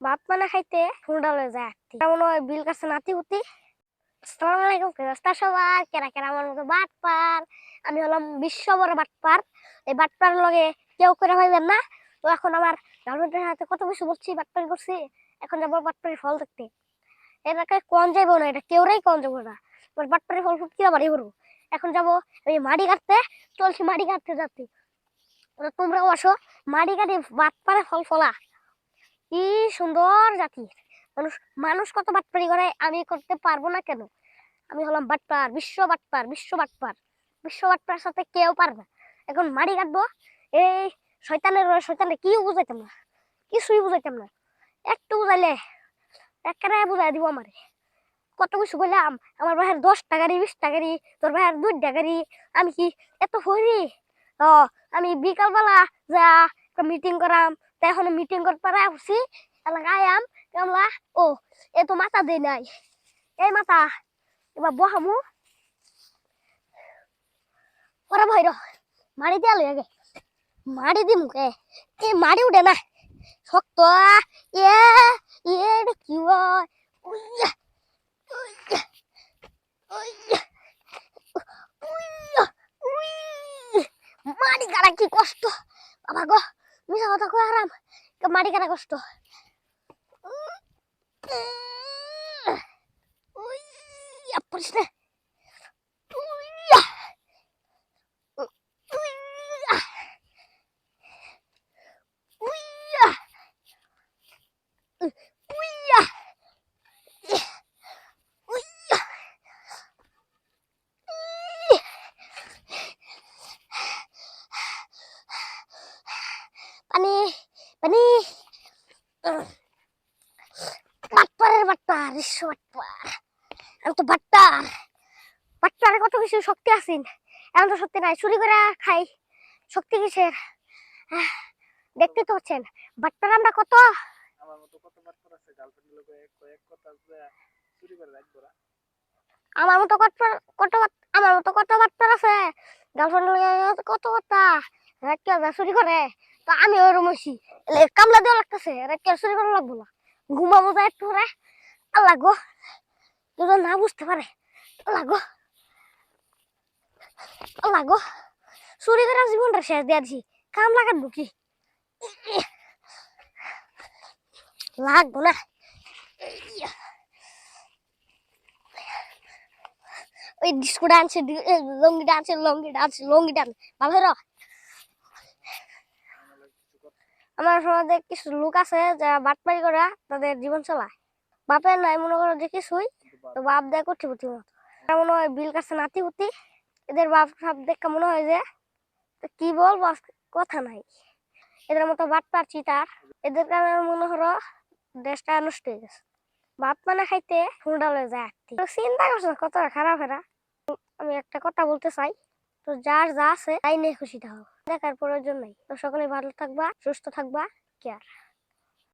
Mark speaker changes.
Speaker 1: ভাত মানে খাইতে যায় হয়, বিল কাছে নাতি আসসালামু আলাইকুম ফেরস্তা সবার, কেরা কেরা আমার মতো বাট পার? আমি হলাম বিশ্ব বড় বাট পার। এই বাট পার লগে কেউ করে ভাইবেন না। তো এখন আমার গার্লফ্রেন্ডের হাতে কত কিছু বলছি বাটপারি করছি। এখন যাব বাটপারি ফল দেখতে। এটাকে কন যাইবো না, এটা কেউরাই কন যাব না। এবার বাটপারি ফল ফুটকিরা বাড়ি করব। এখন যাব আমি মাটি কাটতে, চলছি মাটি কাটতে যাচ্ছি তোমরাও আসো মাটি কাটি বাটপারে ফল ফলা। কি সুন্দর জাতি। মানুষ মানুষ কত বাটপারি করে, আমি করতে পারব না কেন? আমি হলাম বাটপার বিশ্ব বাটপার বিশ্ব বাটপার বিশ্ব বাটপার সাথে কেউ পারবে। এখন মাটি কাটবো, এই শয়তানের রয় শয়তানের কিও বুঝাইতাম না? কিছুই বুঝাইতাম না। একটু বুঝাইলে, একেবারে বুঝাই দিব আমারে। কত কিছু বললাম আমার ভাইয়ের দশ টাকারি বিশ টাকারি তোর ভাইয়ের দুই টাকারি আমি কি এত হরি ও আমি বিকালবেলা যা একটা মিটিং করাম, তা এখন মিটিং করতে পারা উঠছি। এলাকায় আম কেমলা ও, এ তো মাথা দেই নাই। এই মাথা, এবার বহামু। ওরা ভৈর মারি দিয়া লই আগে মারি দি মুখে এ মারি উঠে না? শক্ত, এ এ কি হয়? মারি কাটা কি কষ্ট? বাবা গো মিশা কথা কই আরাম। মারি কাটা কষ্ট? পানি পানি। বাটপারের বাটপার বিশ্ব বাটপার আমি তো বাট্টার বাট্টারে কত কিছু শক্তি আছেন এখন তো শক্তি নাই। চুরি করে খাই। শক্তি কিসের? দেখতে তো হচ্ছেন। বাট্টার আমরা কত?
Speaker 2: আমার মতো কত বাটপার
Speaker 1: কত আমার মতো কত বাট্টার আছে? গার্লফ্রেন্ড কত কথা? রাখিয়া যা চুরি করে? তো আমি ওই রুমছি কামলা দেওয়া লাগতেছে রাখিয়া চুরি করা লাগবো না। ঘুমাবো যায় একটু রে আল্লাহ গো যদি না বুঝতে পারে। আল্লাহ গো, আল্লাহ চুরি করে জীবনটা শেষ দিয়া দিছি। কাম লাগাবো কি? লাগবো না। ওই ডিস্কো ডান্সে লঙ্গি ডান্সে লঙ্গি ডান্স লঙ্গি ডান্স ভালো আমার সমাজে কিছু লোক আছে যারা বাটপারি করা, তাদের জীবন চালায়। বাপের নাই, মনে করো যে কিছুই, তো বাপ দেয় করছি পুটি মতো মনে হয় বিল কাছে নাতি পুতি এদের বাপ সাপ দেখে মনে হয় যে কি বলব কথা নাই। এদের মতো বাট পারছি চিতার এদের কারণে মনে হলো দেশটা নষ্ট হয়ে গেছে। ভাত মানে খাইতে হুন্ডা যায় চিন্তা করছ কত খারাপ এরা? আমি একটা কথা বলতে চাই। তো যার যা আছে, তাই নিয়ে খুশি থাকো। দেখার প্রয়োজন নাই। তো সকলে ভালো থাকবা, সুস্থ থাকবা, কেয়ার।